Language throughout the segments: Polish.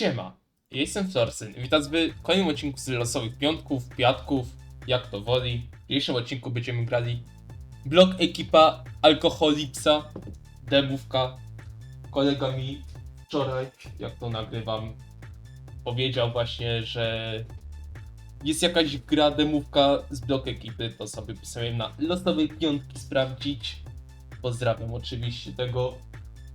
Siema, jestem Florsyn. Witam w kolejnym odcinku z losowych piątków, piatków, jak to woli. W dzisiejszym odcinku będziemy grali blok ekipa Alkoholipsa, demówka. Kolega mi wczoraj, jak to nagrywam, powiedział właśnie, że jest jakaś gra demówka z blok ekipy, to sobie pisałem na losowe piątki sprawdzić. Pozdrawiam oczywiście tego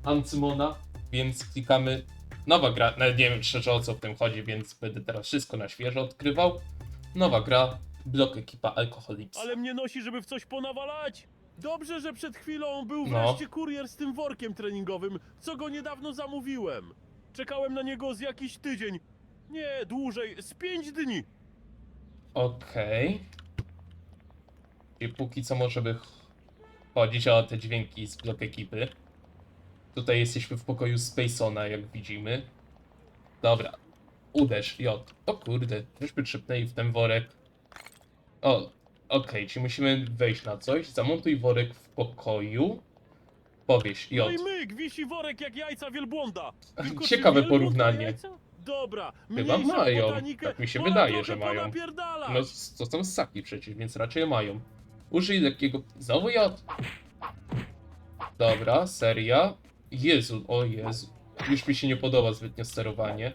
Ancymona, więc klikamy Nowa gra, nawet nie wiem szczerze o co w tym chodzi, więc będę teraz wszystko na świeżo odkrywał. Nowa gra, blok ekipa Alkoholics. Ale mnie nosi, żeby w coś ponawalać. Dobrze, że przed chwilą był No. wreszcie kurier z tym workiem treningowym, co go niedawno zamówiłem. Czekałem na niego z jakiś tydzień. Nie, dłużej, z pięć dni. Okej. I póki co możemy ch- chodzić o te dźwięki z blok ekipy. Tutaj jesteśmy w pokoju Spacona, jak widzimy. Dobra. Uderz, J. O kurde, żeśmy trzepnęli w ten worek. O, okej, czyli musimy wejść na coś. Zamontuj worek w pokoju. Powieś, No J. i myk, wisi worek jak jajca wielbłąda. Tylko Ciekawe porównanie. Dobra, Chyba mają. botanikę, Tak mi się wydaje, że mają. No, to są ssaki przecież, więc raczej mają. Użyj lekkiego... Znowu J. Dobra, seria. Jezu, o Jezu. Już mi się nie podoba zbytnio sterowanie.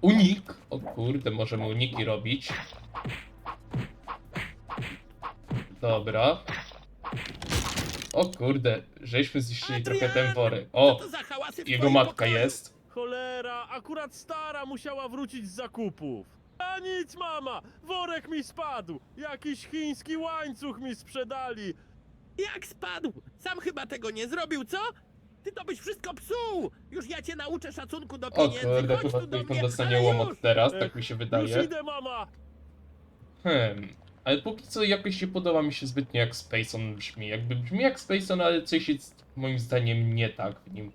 Unik! O kurde, możemy uniki robić. Dobra. O kurde, żeśmy zniszczyli trochę ten worek. O, to za hałasy w jego twoim matka pokoju? jest. Cholera, akurat stara musiała wrócić z zakupów. A nic, mama, worek mi spadł. Jakiś chiński łańcuch mi sprzedali. Jak spadł? Sam chyba tego nie zrobił, co? Ty to byś wszystko psuł! Już ja cię nauczę szacunku do O pieniędzy. kurde, Chodź chyba tu do tylko mnie, dostanie ale łomot już. teraz, tak mi się Już wydaje. idę, mama. Hmm, ale póki co jakoś nie podoba mi się zbytnio jak Spaceon brzmi. Jakby brzmi jak Spaceon, ale coś jest moim zdaniem nie tak w nim.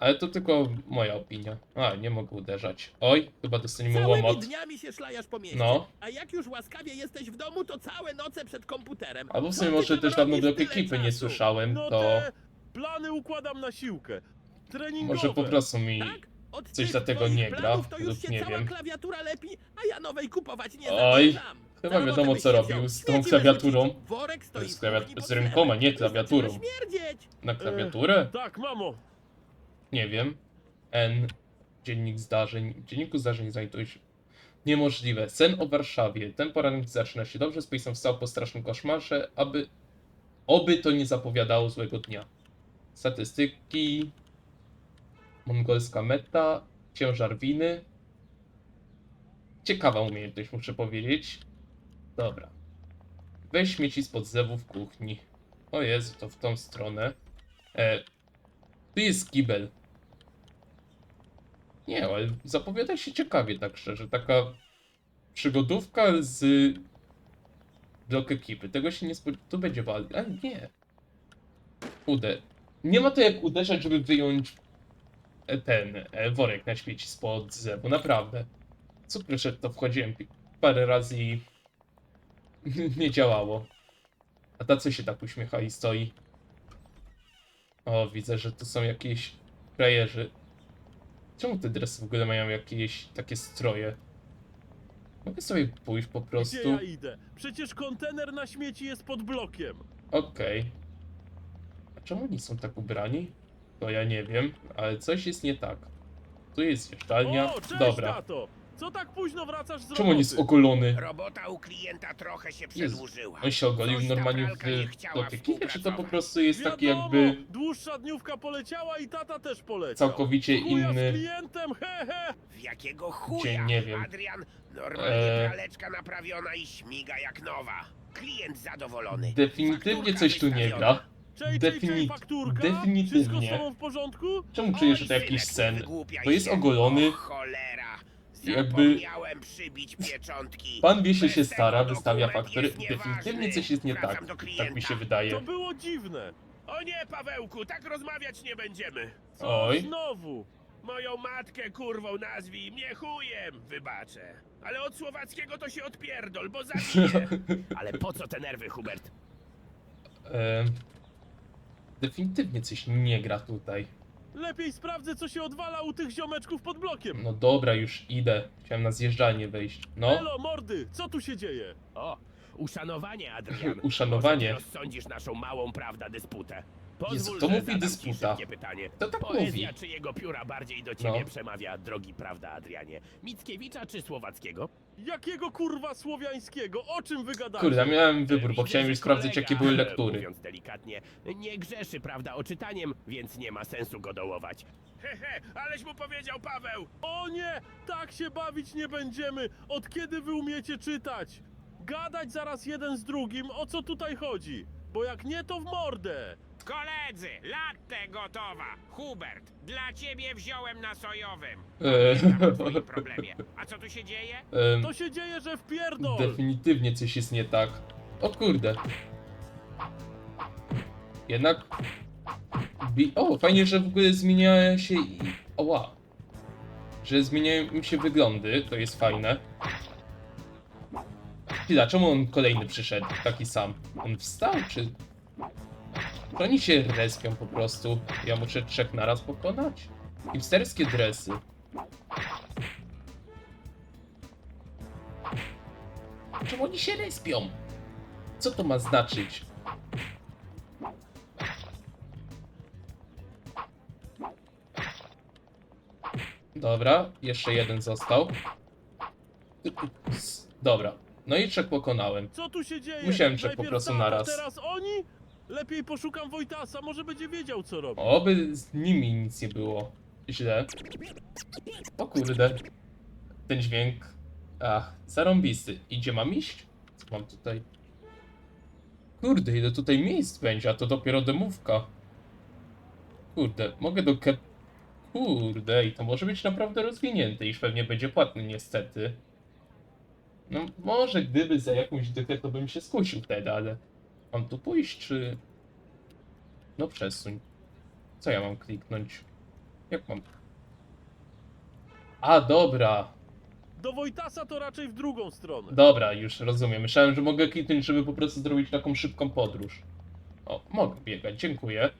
Ale to tylko moja opinia. A, nie mogę uderzać. Oj, chyba dostaniemy Całymi łomot. dniami się szlajasz po mieście. No. A jak już łaskawie jesteś w domu, to całe noce przed komputerem. Albo w Co sumie ty może tam też dawno robisz blok tyle ekipy nie czasu? słyszałem, No to te plany układam na siłkę. Treningowe. może po prostu mi... Tak? Od Coś tych dlatego twoich nie gra, planów to już lub się nie cała wiem. klawiatura lepi, a ja nowej kupować nie Oj, zamierzam. chyba Za wiadomo, co robił z tą Śmieci klawiaturą. wyrzucić. Worek stoi Z w klawiat- pod z rękoma, drzewem. nie klawiaturą. zaczyna śmierdzieć. Na klawiaturę? Tak, mamo. Nie wiem. N. Dziennik zdarzeń. W dzienniku zdarzeń znajduje się. Niemożliwe. Sen o Warszawie. Ten poranek zaczyna się dobrze. Spaceon wstał po strasznym koszmarze, aby. Oby to nie zapowiadało złego dnia. Statystyki. Mongolska meta. Ciężar winy. Ciekawa umiejętność, muszę powiedzieć. Dobra. Weź śmieci spod zewu w kuchni. O Jezu, to w tą stronę. E, tu jest kibel. Nie, ale zapowiada się ciekawie, tak szczerze. Taka przygodówka z blok ekipy. Tego się nie spodziewałem. Tu będzie wal. Ale nie. Ude. Nie ma to jak uderzać, żeby wyjąć e, ten e, worek na śmieci spod zewu. Naprawdę. Co proszę, to wchodziłem parę razy i nie działało. A ta co się tak uśmiecha i stoi? O, widzę, że tu są jakieś frajerzy. Czemu te dresy w ogóle mają jakieś takie stroje? Mogę sobie pójść po Gdzie prostu? ja idę? Przecież kontener na śmieci jest pod blokiem. Okej. A czemu oni są tak ubrani? To ja nie wiem, ale coś jest nie tak. Tu jest. O, cześć, Dobra. tato. Co tak późno wracasz z roboty? Czemu on jest ogolony? Robota u klienta trochę się przedłużyła. On się ogolił Coś ta normalnie w pralka nie chciała czy to po współpracować. prostu jest taki Wiadomo, jakby dłuższa dniówka poleciała i tata też poleciał. całkowicie Chuja z inny... klientem, he he. W jakiego chuja? Dzień, nie wiem. Adrian, normalnie Eee. praleczka naprawiona i śmiga jak nowa. Klient zadowolony. Definitywnie Fakturka coś tu nie wystawiona. gra. Czej, czej, czej, Definit- fakturka? definitywnie. Wszystko z tobą w porządku? Czemu czuję, że Oj, to jakiś synek, sen? wygłupiaj To jest się. ogolony. O, cholera. Jakby- Zapomniałem przybić pieczątki. Pan Wiesiel Bez się stara, wystawia nieważny. Definitywnie coś jest nie tak. do Tak mi się wydaje. To było dziwne. O nie, Pawełku, tak rozmawiać nie będziemy. Co Oj. znowu? Moją matkę kurwą nazwij, mnie chujem, wybaczę. Ale od słowackiego to się odpierdol, bo zabiję. Ale po co te nerwy, Hubert? Em, Definitywnie coś nie gra tutaj. Lepiej sprawdzę, co się odwala u tych ziomeczków pod blokiem. No dobra, już idę. Chciałem na zjeżdżalnię wejść. No, Elo, mordy, co tu się dzieje? O, uszanowanie, Adrian. Uszanowanie. Może ty rozsądzisz naszą małą, prawda, dysputę. Pozwól, Jezu, kto że mówi zadam ci dysputa? szybkie pytanie. Kto tak Poezja mówi? czyjego pióra bardziej do ciebie No. przemawia, drogi prawda, Adrianie? Mickiewicza czy Słowackiego? Jakiego kurwa słowiańskiego? O czym wy gadacie? kurde, miałem wybór, bo chciałem już sprawdzić, kolega, jakie były lektury. Mówiąc delikatnie, nie grzeszy, prawda, oczytaniem, więc nie ma sensu go dołować. Hehe, aleś mu powiedział Paweł! O nie! Tak się bawić nie będziemy! Od kiedy wy umiecie czytać? Gadać zaraz jeden z drugim, o co tutaj chodzi? Bo jak nie, to w mordę! Koledzy, latte gotowa. Hubert, dla ciebie wziąłem na sojowym. Eee. Pamiętam o twoim problemie. A co tu się dzieje? Em, To się dzieje, że w pierdol! Definitywnie coś jest nie tak. O kurde. Jednak... Bi o, fajnie, że w ogóle zmienia się i... Oła. Że zmieniają im się wyglądy, to jest fajne. Chwila, czemu on kolejny przyszedł? Taki sam. On wstał, czy... To oni się respią po prostu. Ja muszę trzech naraz pokonać? Hipsterskie dresy. Czemu oni się respią? Co to ma znaczyć? Dobra, jeszcze jeden został. Dobra, no i trzech pokonałem. Co tu się dzieje? Musiałem trzech po Najpierw prostu naraz. teraz oni? Lepiej poszukam Wojtasa, może będzie wiedział, co robi. Oby z nimi nic nie było źle. O kurde. Ten dźwięk. Ach, zarąbisty. Idzie mam iść? Co mam tutaj? Kurde, ile tutaj miejsc będzie, a to dopiero demówka. Kurde, mogę do ke... Kurde, i to może być naprawdę rozwinięte, iż pewnie będzie płatny niestety. No, może gdyby za jakąś dychę, to bym się skusił wtedy, ale... Mam tu pójść, czy... No przesuń. Co ja mam kliknąć? Jak mam? A, dobra. Do Wojtasa to raczej w drugą stronę. Dobra, już rozumiem. Myślałem, że mogę kliknąć, żeby po prostu zrobić taką szybką podróż. O, mogę biegać, dziękuję.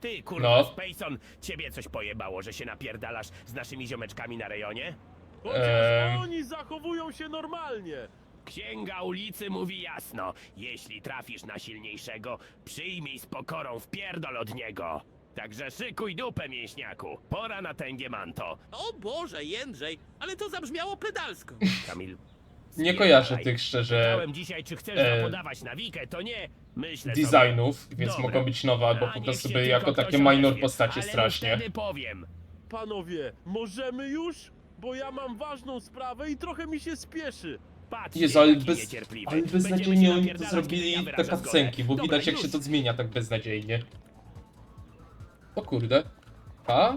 Ty, kurwa, No. Spacon, ciebie coś pojebało, że się napierdalasz z naszymi ziomeczkami na rejonie? Chociaż Em. oni zachowują się normalnie. Księga ulicy mówi jasno, jeśli trafisz na silniejszego, przyjmij z pokorą wpierdol od niego. Także szykuj dupę, mięśniaku. Pora na tęgie manto. O Boże, Jędrzej, ale to zabrzmiało pedalsko. Kamil. Nie kojarzę spierdalaj. tych szczerze Pytałem dzisiaj, czy chcesz e, zapodawać na wikę, to nie. Myślę sobie. designów, więc Dobra. mogą być nowe, albo A po niech prostu się by tylko jako ktoś takie minor odezwie, postacie ale strasznie. wtedy powiem. Panowie, możemy już? Bo ja mam ważną sprawę i trochę mi się spieszy. Jezu, ale, bez, ale beznadziejnie oni to zrobili te cutscenki, bo widać jak się to zmienia tak beznadziejnie. O kurde. A?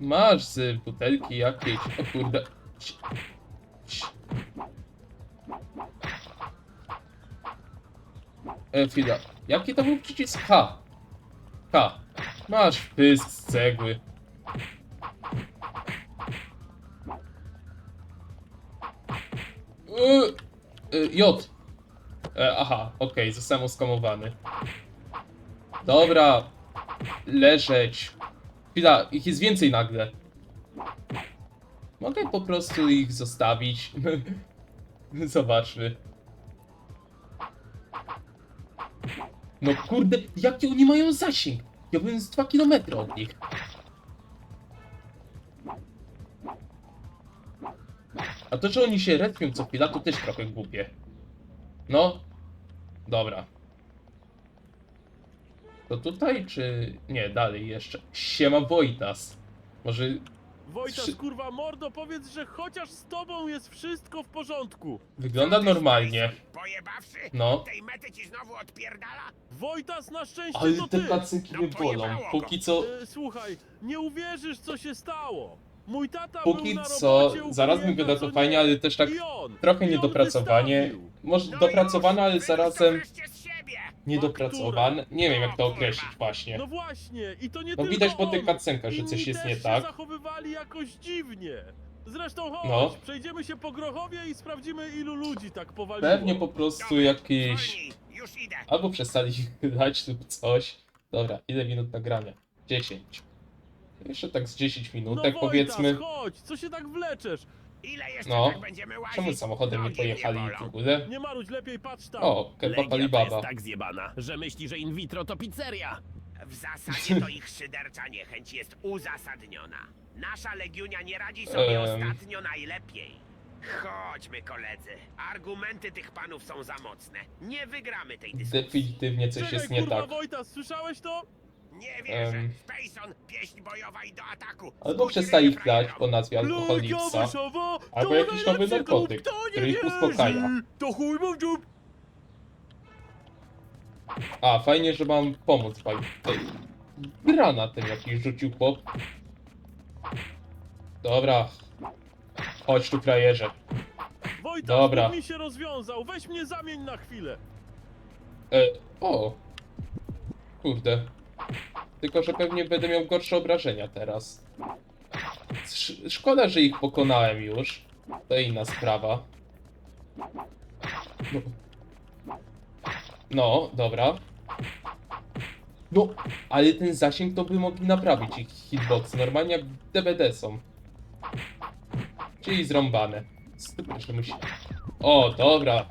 Masz z butelki jakieś. O kurde. E, chwila. Jaki to był przycisk? H. H. Masz pysk z cegły. J. E, aha, okej, zostałem oskamowany. Dobra. Leżeć. Chwila, ich jest więcej nagle. Mogę po prostu ich zostawić. Zobaczmy. No kurde, jaki oni mają zasięg? Ja byłem z 2 km od nich. A to, że oni się retwią co chwila, to też trochę głupie. No. Dobra. To tutaj, czy... Nie, dalej jeszcze. Siema Wojtas. Może... Wojtas, Wszy- kurwa mordo, powiedz, że chociaż z tobą jest wszystko w porządku. Wygląda normalnie. Pojebawszy? No. Tej mety ci znowu odpierdala? Wojtas, na szczęście Ale to te ty. kacyki No mnie bolą. pojebało go. Póki co... E, słuchaj, nie uwierzysz, co się stało. Mój tata Póki co, robocie u zaraz mi klienta, wyda to fajnie, nie. ale też tak trochę niedopracowanie. Może No dopracowane, ale zarazem wreszcie z siebie. niedopracowane. Nie wiem jak to określić właśnie. No właśnie, i to nie No widać po tych cutscenkach, że coś jest nie tak. zachowywali jakoś dziwnie. Zresztą chodź, No. przejdziemy się po Grochowie i sprawdzimy ilu ludzi tak powaliło. Pewnie po prostu jakieś... zwolnij, Już idę. Albo przestali grać lub coś. Dobra, ile minut nagrania? 10. Jeszcze tak z 10 No minutek Wojtas, powiedzmy. chodź, co się tak wleczesz? Ile jeszcze No. tak będziemy łazić? Czemu samochodem nie Nogi pojechali bolą. w ogóle? Nie marudź, lepiej patrz tam. O, kebab Legia Alibaba. jest tak zjebana, że myśli, że in vitro to pizzeria. W zasadzie to ich szydercza niechęć jest uzasadniona. Nasza Legiunia nie radzi sobie Em. ostatnio najlepiej. Chodźmy, koledzy. Argumenty tych panów są za mocne. Nie wygramy tej dyskusji. Definitywnie coś Czekaj, jest nie kurwa, tak. Wojtas, słyszałeś to? Nie wierzę. Em. Spacon, pieśń bojowa i do ataku. Albo przestali grać po nazwie Alkoholiksa. Albo jakiś nowy narkotyk, który ich uspokaja. To chuj mu w dziób. A, fajnie, że mam pomóc wam. Ej, Granatem jakiś rzucił chłop. Dobra. Chodź tu, frajerze. Dobra. mi się rozwiązał, weź mnie zamień na chwilę. E, o. Kurde. Tylko, że pewnie będę miał gorsze obrażenia teraz. Sz szkoda, że ich pokonałem już. To inna sprawa. No, no dobra. No, ale ten zasięg to by mogli naprawić ich hitbox. Normalnie jak DVD są. Czyli zrąbane. Super, że musi... O, dobra.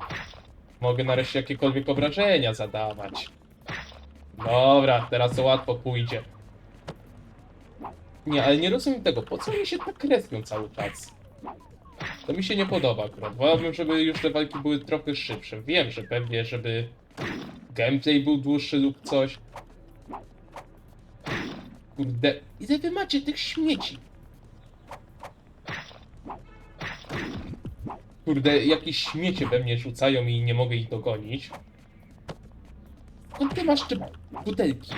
Mogę nareszcie jakiekolwiek obrażenia zadawać. Dobra, teraz to łatwo pójdzie. Nie, ale nie rozumiem tego, po co oni się tak respią cały czas? To mi się nie podoba akurat. Wolałbym, żeby już te walki były trochę szybsze. Wiem, że pewnie, żeby gameplay był dłuższy lub coś. Kurde, ile wy macie tych śmieci? Kurde, jakieś śmiecie we mnie rzucają i nie mogę ich dogonić. Skąd ty masz te butelki?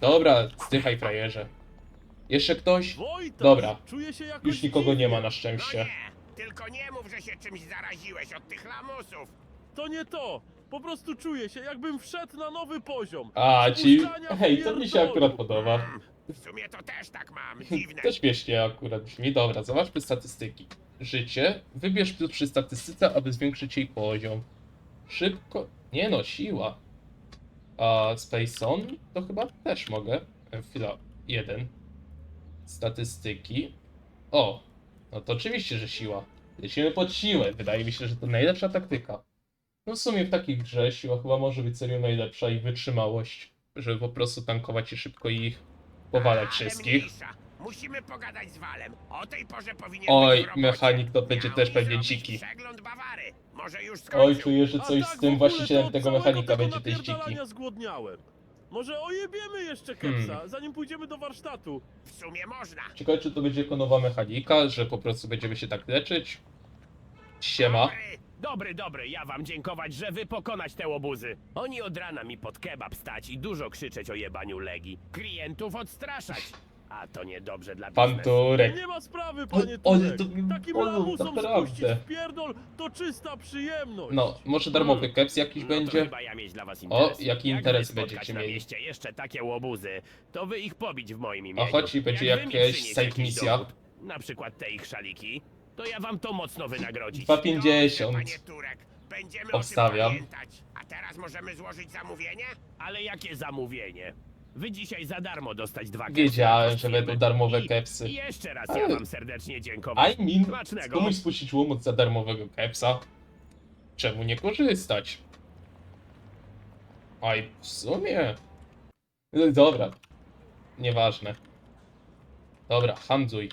Dobra, zdychaj frajerze. Jeszcze ktoś? Wojtas, Dobra. czuję się jakoś Już nikogo nie ma na No szczęście. nie, tylko nie mów, że się czymś zaraziłeś od tych lamusów. To nie to. Po prostu czuję się, jakbym wszedł na nowy poziom. A, ci... Spuszczania Hej, to mi się pierdolu. akurat podoba. Mm, W sumie to też tak mam, dziwne. To śmiesznie akurat brzmi. Dobra, zobaczmy statystyki. Życie. Wybierz plus przy statystyce, aby zwiększyć jej poziom. Szybko. Nie no, siła. A Space On to chyba też mogę. Chwila. Jeden. Statystyki. O. No to oczywiście, że siła. Lecimy pod siłę. Wydaje mi się, że to najlepsza taktyka. No w sumie w takiej grze siła chyba może być serio najlepsza i wytrzymałość. Żeby po prostu tankować i szybko ich powalać wszystkich. Musimy pogadać z Walem. O tej porze powinien Oj, być w robocie. mechanik to będzie Miał też mi pewnie zrobić dziki. Przegląd Bawary. Może już skończył. Oj, czuję, że coś tak, z w tym właścicielem tego mechanika tego będzie też dziki. zgłodniałem. Może ojebiemy jeszcze kepsa, Hmm. zanim pójdziemy do warsztatu. W sumie można. Ciekawe, czy to będzie jako nowa mechanika, że po prostu będziemy się tak leczyć. Siema. Dobry. Dobry, dobry, ja wam dziękować, że wy pokonać te łobuzy. Oni od rana mi pod kebab stać i dużo krzyczeć o jebaniu Legii. Klientów odstraszać. A to niedobrze dla Pan biznesu. Turek. Nie ma sprawy, panie ale Turek. to mi Takim bolą, lamusom naprawdę. spuścić w pierdol to czysta przyjemność. No, może darmowy keps jakiś No to będzie? chyba ja mieć dla was interes. jaki Jak interes wy spotkać będziecie na mieli? mieście jeszcze takie łobuzy, to wy ich pobić w moim imieniu. A choć i będzie Jak wy mi jakaś przynieść side jakiś misja. dowód, Na przykład te ich szaliki, to ja wam to mocno wynagrodzić. 250. Dobrze, panie Turek. Będziemy Obstawiam. o tym pamiętać. A teraz możemy złożyć zamówienie? Ale jakie zamówienie? Wy dzisiaj za darmo dostać dwa Wiedziałem, kepsy że od będą darmowe I- kepsy. I jeszcze raz Ale- ja wam serdecznie dziękować. I mean, Smacznego. komuś spuścić łomot za darmowego kepsa? Czemu nie korzystać? Aj, w sumie. No Dobra. Nieważne. Dobra, handluj.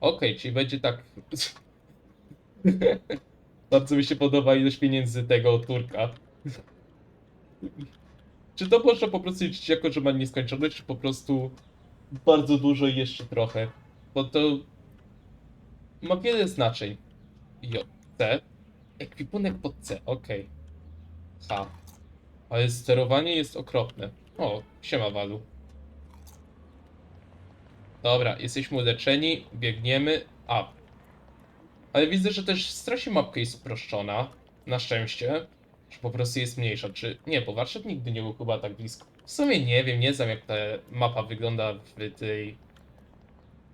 Okej, czyli będzie tak. Bardzo mi się podoba ilość pieniędzy tego Turka. Czy to można po prostu liczyć jako, że ma nieskończoność, czy po prostu bardzo dużo i jeszcze trochę? Bo to ma wiele znaczeń. J, C. Ekwipunek pod C, okej. H. Ale sterowanie jest okropne. O, siema Walu. Dobra, jesteśmy uleczeni, biegniemy. A. Ale widzę, że też straci mapka jest uproszczona. Na szczęście. Że po prostu jest mniejsza. Czy. Nie, bo warsztat nigdy nie był chyba tak blisko. W sumie nie wiem, nie znam jak ta mapa wygląda w tej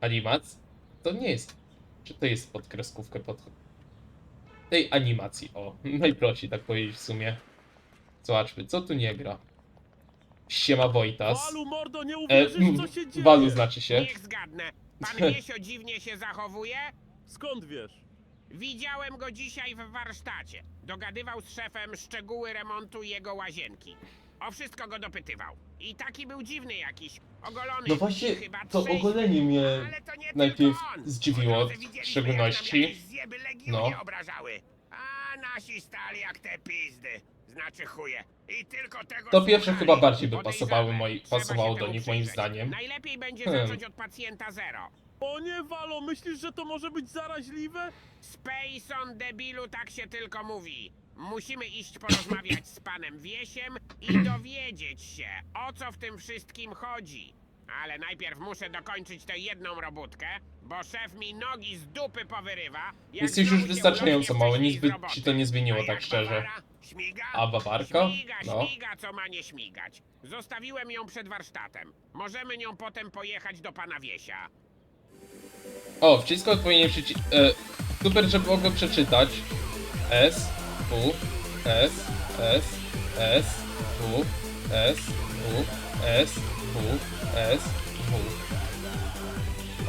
animacji. To nie jest. Czy to jest pod kreskówkę pod. Tej animacji, o. Najprościej tak powiedzieć w sumie. Zobaczmy, co tu nie gra. Siema Wojtas. Walu, mordo, nie E, uwierzysz, m, co się dzieje! Walu znaczy się. Niech zgadnę. Pan Wiesio dziwnie się zachowuje? Skąd wiesz? Widziałem go dzisiaj w warsztacie. Dogadywał z szefem szczegóły remontu jego łazienki. O wszystko go dopytywał. I taki był dziwny jakiś, ogolony. No właśnie, chyba to trzeźwy. ogolenie mnie Ale to nie najpierw tylko on. zdziwiło, Po drodze w widzieliśmy, szczególności- Jak nam jakieś zjeby legiunie no. obrażały. A nasi stali jak te pizdy. Znaczy chuje. I tylko tego To pierwsze słuchali. chyba bardziej by pasowały moi, pasowało się do temu nich moim przyjrzeć. zdaniem. Najlepiej będzie Hmm. zacząć od pacjenta zero. O nie, Walo, myślisz, że to może być zaraźliwe? Spacon debilu tak się tylko mówi. Musimy iść porozmawiać z panem Wiesiem i dowiedzieć się, o co w tym wszystkim chodzi. Ale najpierw muszę dokończyć tę jedną robótkę, bo szef mi nogi z dupy powyrywa. jak Jesteś już się wystarczająco mały, wcześniej nic z by roboty. ci to nie zmieniło, A tak szczerze. Bawara? Śmiga? A Bawarka? Śmiga, No. śmiga, co ma nie śmigać. Zostawiłem ją przed warsztatem. Możemy nią potem pojechać do pana Wiesia. O, wszystko powinien przeczytać. E, super, że mogę przeczytać. S, W, S, S, S, W, S, W, S, W, S, W.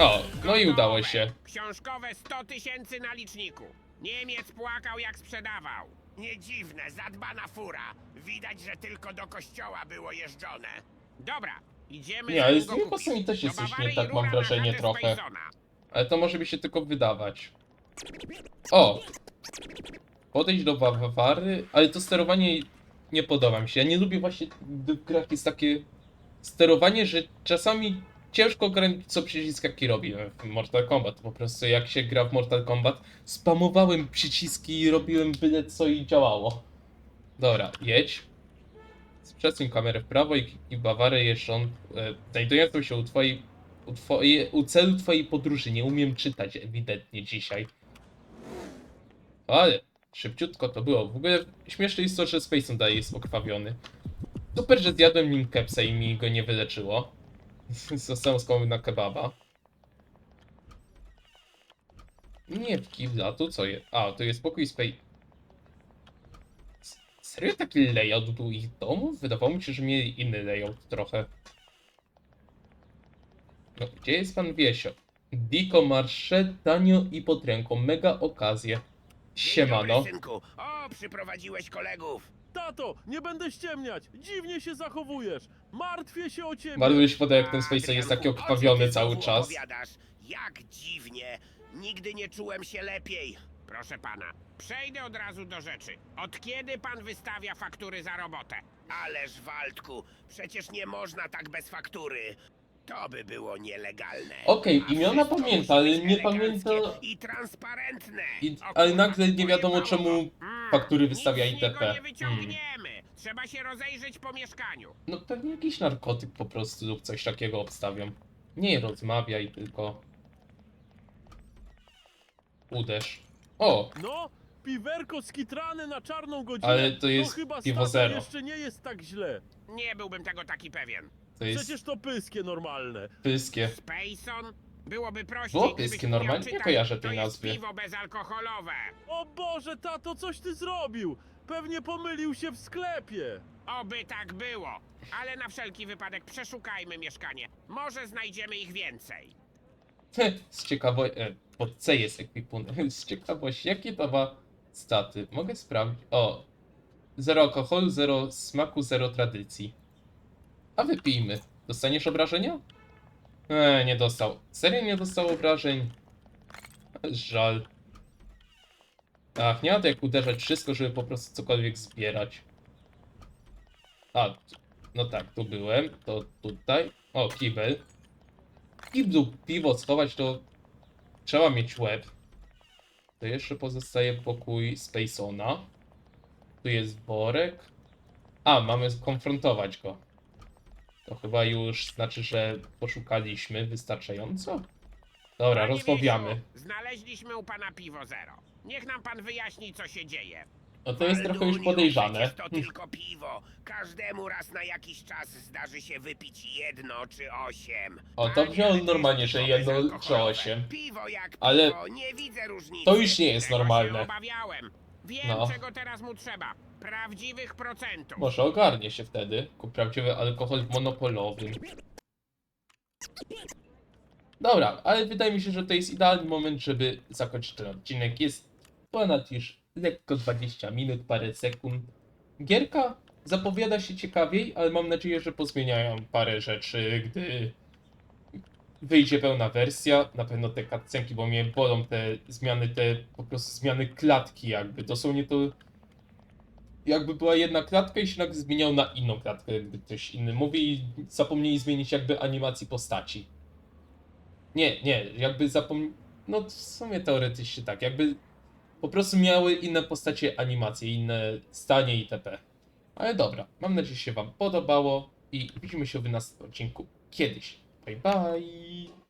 O, no i udało się. Książkowe 100 tysięcy na liczniku. Niemiec płakał jak sprzedawał. Nie dziwne, zadbana fura. Widać, że tylko do kościoła było jeżdżone. Dobra, idziemy Nie, ale nim z kupić. pasami też jest coś nie tak, mam wrażenie, trochę. Ale to może mi się tylko wydawać. O! Podejść do Bawary, ale to sterowanie nie podoba mi się. Ja nie lubię właśnie, gdy w grach jest takie sterowanie, że czasami ciężko ogarnąć co przycisk jaki robi w Mortal Kombat. Po prostu jak się gra w Mortal Kombat, spamowałem przyciski i robiłem byle co i działało. Dobra, jedź. Przesuń kamerę w prawo i kliknij Bawarę jeszcze on, e, znajdującą się u twojej u, u celu twojej podróży. Nie umiem czytać ewidentnie dzisiaj. Ale szybciutko to było. W ogóle śmieszne jest to, że Spaceon dalej jest pokrwawiony. Super, że zjadłem nim kepsa i mi go nie wyleczyło. Zostałem skłonny na kebaba. Nie w kibla, tu co jest? A, to jest pokój Space... Serio taki layout był ich domów? Wydawało mi się, że mieli inny layout trochę. No, gdzie jest pan Wiesio? Diko marsze, tanio i pod ręką. Mega okazję. Dzień Siemano. Dobry, synku. O, przyprowadziłeś kolegów. Tato, nie będę ściemniać! Dziwnie się zachowujesz! Martwię się o ciebie! Bardzo mi się podoba, jak ten Spaceon jest taki Adrianku, o okrwawiony czym ty cały znowu czas. Opowiadasz? Jak dziwnie. Nigdy nie czułem się lepiej. Proszę pana, przejdę od razu do rzeczy. Od kiedy pan wystawia faktury za robotę? Ależ Waldku, przecież nie można tak bez faktury. To by było nielegalne. Okej, A imiona wszystko pamięta, musi ale być nie eleganckie pamięta- I transparentne. I- O ale kurwa, nagle nie wiadomo, pojebało czemu. Mm, faktury wystawia nic z niego ITP. nie wyciągniemy. Trzeba się rozejrzeć po mieszkaniu. No pewnie jakiś narkotyk po prostu lub coś takiego obstawiam. Nie rozmawiaj, tylko... Uderz. O! No, piwerko skitrane na czarną godzinę. Ale to jest chyba piwo stary, zero. jeszcze nie jest tak źle. Nie byłbym tego taki pewien. To jest Przecież to pyskie normalne. pyskie. Spacon? Byłoby prościej, Było gdybyś pyskie umiał normalnie? Nie czytać. kojarzę to tej jest nazwy. piwo bezalkoholowe. O Boże, tato, coś ty zrobił! Pewnie pomylił się w sklepie. Oby tak było. Ale na wszelki wypadek przeszukajmy mieszkanie. Może znajdziemy ich więcej. Z ciekawości... E, pod C jest ekwipunek. Z ciekawości, jakie to ma staty? Mogę sprawdzić. O! Zero alkoholu, zero smaku, zero tradycji. A wypijmy. Dostaniesz obrażenia? Eee, nie dostał. Serio nie dostał obrażeń? Żal. Ach, nie ma to jak uderzać wszystko, żeby po prostu cokolwiek zbierać. A, no tak, tu byłem, to tutaj. O, kibel. Kiblu piwo schować to trzeba mieć łeb. To jeszcze pozostaje pokój Spacona. Tu jest worek. A, mamy skonfrontować go. To chyba już znaczy, że poszukaliśmy wystarczająco? Dobra, Panie rozmawiamy. Znaleźliśmy u pana piwo zero. Niech nam pan wyjaśni, co się dzieje. No to jest trochę już podejrzane. Przecież to tylko piwo. Każdemu raz na jakiś czas zdarzy się wypić jedno czy osiem. O, to wziął normalnie, że jedno czy osiem. Piwo jak piwo, Ale nie widzę różnicy. to już nie jest Tego normalne. Się obawiałem. Wiem, No. czego teraz mu trzeba. Prawdziwych procentów. Może ogarnie się wtedy. Kup prawdziwy alkohol w monopolowym. Dobra, ale wydaje mi się, że to jest idealny moment, żeby zakończyć ten odcinek. Jest ponad już lekko 20 minut, parę sekund. Gierka zapowiada się ciekawiej, ale mam nadzieję, że pozmieniają parę rzeczy, gdy wyjdzie pełna wersja. Na pewno te cutscenki, bo mnie bolą te zmiany, te po prostu zmiany klatki jakby. Dosłownie to jakby była jedna klatka i się nagle zmieniał na inną klatkę, gdy ktoś inny mówi i zapomnieli zmienić jakby animacji postaci. Nie, nie, jakby zapomnieli, no w sumie teoretycznie tak, jakby po prostu miały inne postacie animacje, inne stanie itp. Ale dobra, mam nadzieję, że się wam podobało i widzimy się w następnym odcinku kiedyś. Bye bye!